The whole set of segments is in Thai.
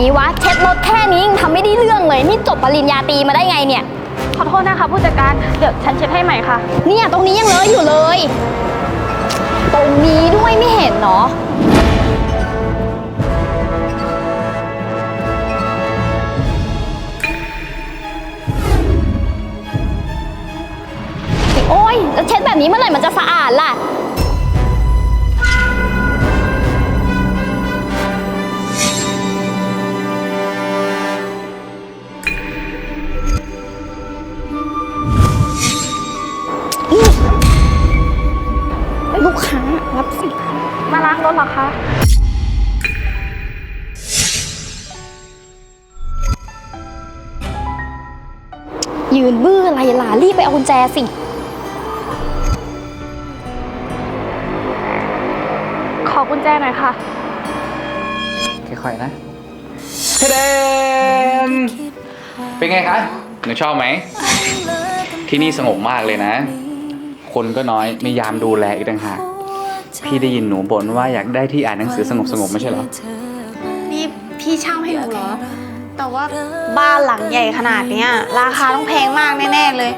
นี้วะ เช็ดรถแค่นี้ยังทำไม่ได้เรื่องเลย นี่จบปริญญาตรีมาได้ไงเนี่ย ขอโทษนะคะผู้จัดการ เดี๋ยวฉันเช็ดให้ใหม่ค่ะ เนี่ยตรงนี้ยังเลอะอยู่เลย ตรงนี้ด้วยไม่เห็นเนาะ ยืนบื้ออะไรล่ะ รีบไปเอากุญแจสิ ขอกุญแจหน่อยค่ะ ค่อยๆนะเทเดนเป็นไงคะหนูชอบไหม ที่นี่สงบมากเลยนะ คนก็น้อยมียามดูแลอีกต่างหาก พี่ได้ยินหนูบ่นว่าอยากได้ที่อ่านหนังสือสงบๆไม่ใช่เหรอ นี่พี่เช่าให้หนูเหรอ แต่ว่าบ้านหลังใหญ่ขนาดเนี้ยราคาต้องแพงมากแน่ๆเลย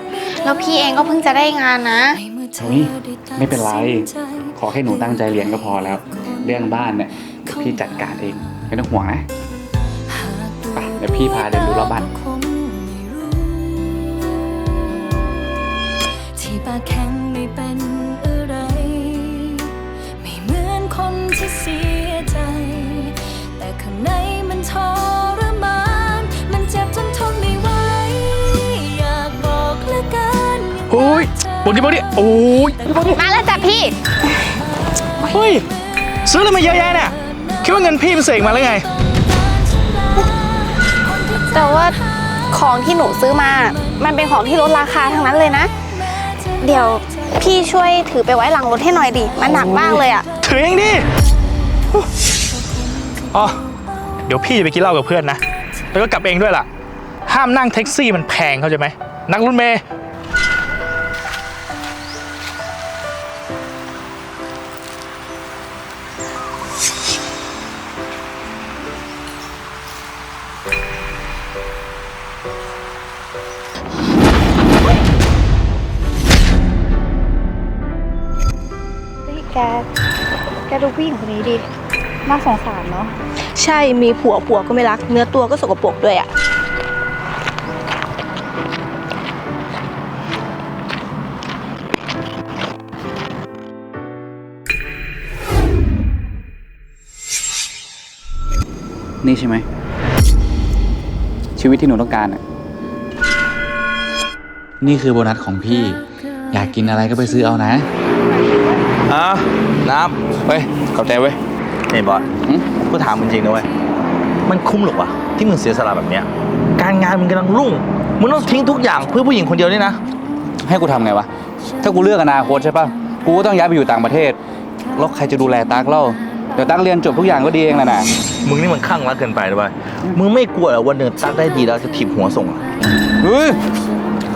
แล้วพี่เองก็เพิ่งจะได้งานนะเฮ้ยไม่เป็นไร ขอให้หนูตั้งใจเรียนก็พอแล้ว เรื่องบ้านเนี่ยเดี๋ยวพี่จัดการเองไม่ต้องห่วงนะไปเดี๋ยวพี่พาเดินดูรอบบ้านที่ปากแข็งไม่เป็น ที่เสียใจ แต่ข้างในมันทรมาน มันเจ็บจนทนไม่ไหว อยากบอกเหลือเกินโอ้ยบนที่บนที่โอ้ยมาแล้วจ้ะพี่ เฮ้ย ซื้ออะไรมาเยอะแยะเนี่ย คิดว่าเงินพี่มันเสกมาหรือไง แต่ว่าของที่หนูซื้อมา มันเป็นของที่ลดราคาทั้งนั้นเลยนะ เดี๋ยวพี่ช่วยถือไปไว้หลังรถให้หน่อยดิ มันหนักมากเลยอะ ถือเองดิ อ๋อ เดี๋ยวพี่จะไปกินเหล้ากับเพื่อนนะ แล้วก็กลับเองด้วยล่ะ ห้ามนั่งแท็กซี่มันแพงเข้าใจไหม นักรุ่นเมย์ ดูผู้หญิงคนนี้ดิ น่าสงสารเนาะ ใช่มีผัวผัวก็ไม่รัก เนื้อตัวก็สกปรกด้วยอะนี่ใช่ไหม ชีวิตที่หนูต้องการอะนี่คือโบนัสของพี่ อยากกินอะไรก็ไปซื้อเอานะ อะ น้เฮ้ยขอบใจเว้ยำนี่บอสหึกูถามมึงจริงนะเว้ย มันคุ้มหรอวะที่มึงเสียสละแบบเนี้ย การงานมึงกำลังรุ่ง มึงต้องทิ้งทุกอย่างเพื่อผู้หญิงคนเดียวนี่นะ ให้กูทำไงวะ ถ้ากูเลือกอนาคตใช่ป่ะ กูก็ต้องย้ายไปอยู่ต่างประเทศ แล้วใครจะดูแลตั๊กเล่า เดี๋ยวตั๊กเรียนจบทุกอย่างก็ดีเองแหละนะมึงนี่มันข้างรักเกินไปเลยเว้ยมึงไม่กลัวเหรอวันหนึ่งตั้งได้ดีแล้วจะถีบหัวส่งอะเฮ้ย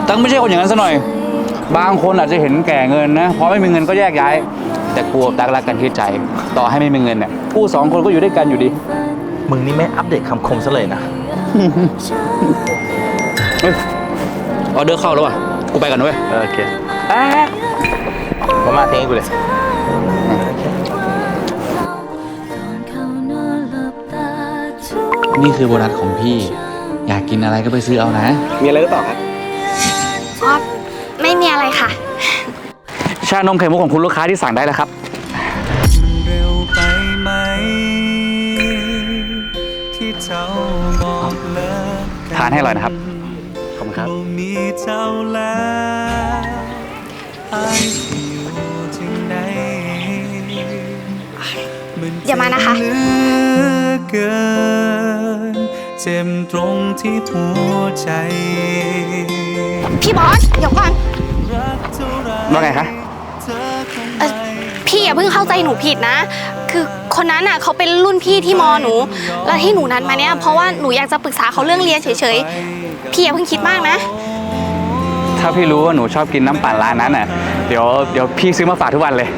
ตั๊กไม่ใช่คนอย่างนั้นซะหน่อย บางคนอาจจะเห็นแก่เงินนะ พอไม่มีเงินก็แยกย้าย แต่กูกับตั๊กรักกันที่ใจ ต่อให้ไม่มีเงินเนี่ยกูสองคนก็อยู่ด้วยกันอยู่ดี มึงนี่ไม่อัปเดตคำคมซะเลยนะ เฮ้ยออเดอร์เข้าแล้วว่ะ กูไปกันนะเว้ยเออโอเคมามาทิ้งให้กูเลยเขานอนหลับตาทุกนี่คือโบนัสของพี่ อยากกินอะไรก็ไปซื้อเอานะ มีอะไรหรือเปล่าครับอ๋อไม่มีอะไรค่ะ ชานมไข่มุกของคุณลูกค้าที่สั่งได้แล้วครับ เร็วไปไหม ที่เจ้าบอกเลิกกัทานให้อร่อยนะครับ ขอบคุณครับบ่มีเจ้าแล้วอายสิอยู่ที่ไหนมันเดี๋ยวมานะคะเจ็บเหลือเกิน เจ็บตรงที่หัวใจ พี่บอสเดี๋ยวก่อน รักเท่าไรว่าไงคะ เธอคงเอ่อไม่พี่อย่าเพิ่งเข้าใจหนูผิดนะ คือคนนั้นอะเขาเป็นรุ่นพี่ที่มอหนู แล้วที่หนูนัดมาเนี่ยเพราะว่าหนูอยากจะปรึกษาเขาเรื่องเรียนเฉยๆ พี่อย่าเพิ่งคิดมากนะ ถ้าพี่รู้ว่าหนูชอบกินน้ำปั่นร้านนั้นน่ะ เดี๋ยวเดี๋ยวพี่ซื้อมาฝากทุกวันเลย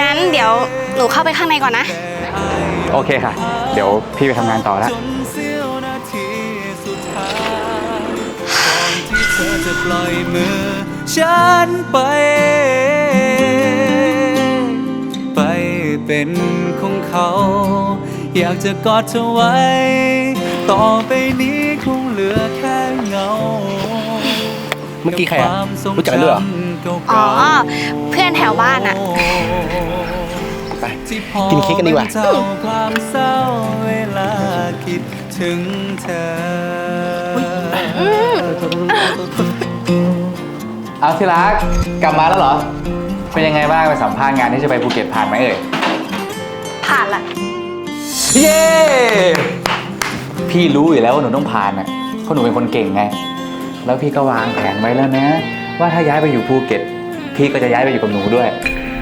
งั้นเดี๋ยวหนูเข้าไปข้างในก่อนนะคโอเคค่ะ เดี๋ยวพี่ไปทำงานต่อแล้ว จนเสี้ยวนาทีสุดท้ายก่อนที่เธอจะปล่อยมือ ฉันไป ไปเป็นของเขา อยากจะกอดเธอไว้ ต่อไปนี้คงเหลือแค่เงาเมื่อกี้ใครอะความทงรู้จักกันด้วยเหรอจำอ๋อเก่าเพื่อนแถวบ้านอะไปที่พอกินเค้กกันดีกว่าบรรเทาความเศร้าเวลาคิดถึงเธอ เอาที่รักกลับมาแล้วเหรอ เป็นยังไงบ้างไปสัมภาษณ์งานที่จะไปภูเก็ตผ่านไหมเอ่ย ผ่านละเย้พี่รู้อยู่แล้วว่าหนูต้องผ่านอะเพราะหนูเป็นคนเก่งไง แล้วพี่ก็วางแผนไว้แล้วนะ ว่าถ้าย้ายไปอยู่ภูเก็ต พี่ก็จะย้ายไปอยู่กับหนูด้วย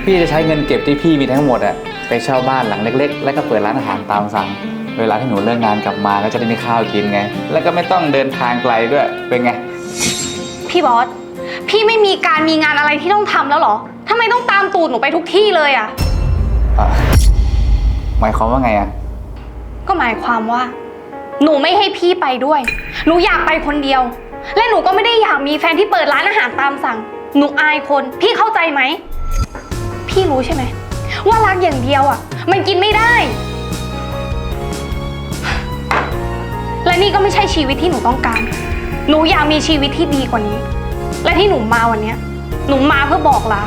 พี่จะใช้เงินเก็บที่พี่มีทั้งหมดอะไปเช่าบ้านหลังเล็ก ๆ แล้วก็เปิดร้านอาหารตามสั่ง เวลาที่หนูเลิกงานกลับมาก็จะได้มีข้าวกินไง แล้วก็ไม่ต้องเดินทางไกลด้วยเป็นไง พี่บอส พี่ไม่มีการมีงานอะไรที่ต้องทำแล้วเหรอทำไมต้องตามตูดหนูไปทุกที่เลยอะ อะหมายความว่าไงอะ ก็หมายความว่า หนูไม่ให้พี่ไปด้วย หนูอยากไปคนเดียว และหนูก็ไม่ได้อยากมีแฟนที่เปิดร้านอาหารตามสั่ง หนูอายคน พี่เข้าใจไหม พี่รู้ใช่ไหม ว่ารักอย่างเดียวอะ มันกินไม่ได้ และนี่ก็ไม่ใช่ชีวิตที่หนูต้องการ หนูอยากมีชีวิตที่ดีกว่านี้ และที่หนูมาวันเนี้ยหนูมาเพื่อบอกลา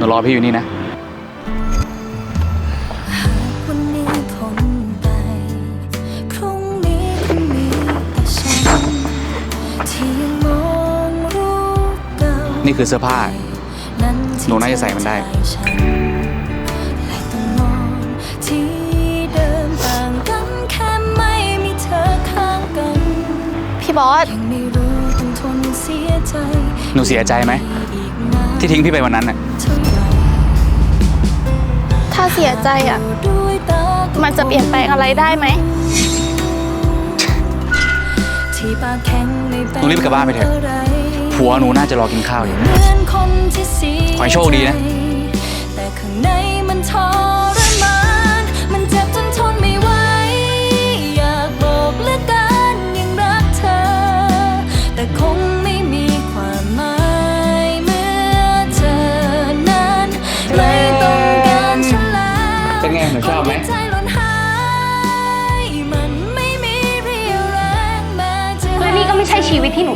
หนูรอพี่อยู่นี่นะ วันนี้พ้นไป พรุ่งนี้คงมีแต่ฉัน ที่ยังมองรูปเก่านี่คือเสื้อผ้านั้นที่หนูน่าจะใส่มันได้เธอใจฉันและต้องมองที่เดิมต่างกันแค่ไม่มีเธอข้างกัน พี่บอส ยังไม่รู้ต้องทนเสียใจหนูเสียใจไหมอีกนานที่ทิ้งพี่ไปวันนั้นน่ะเท่าไหร่ ถ้าเสียใจอะด้วยตาก็มันจะเปลี่ยนแปลงอะไรได้ไหมที่ปากแข็งไม่เป็นหนูรีบกลับบ้านไปเถอะไรผัวหนูน่าจะรอกินข้าวอยู่เหมือนคนที่เสียขอให้โชคดีนะ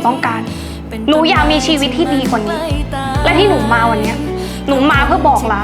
หนูองการ หนูอยากมีชีวิตที่ดีกว่านี้ และที่หนูมาวันเนี้ยหนูมาเพื่อบอกลา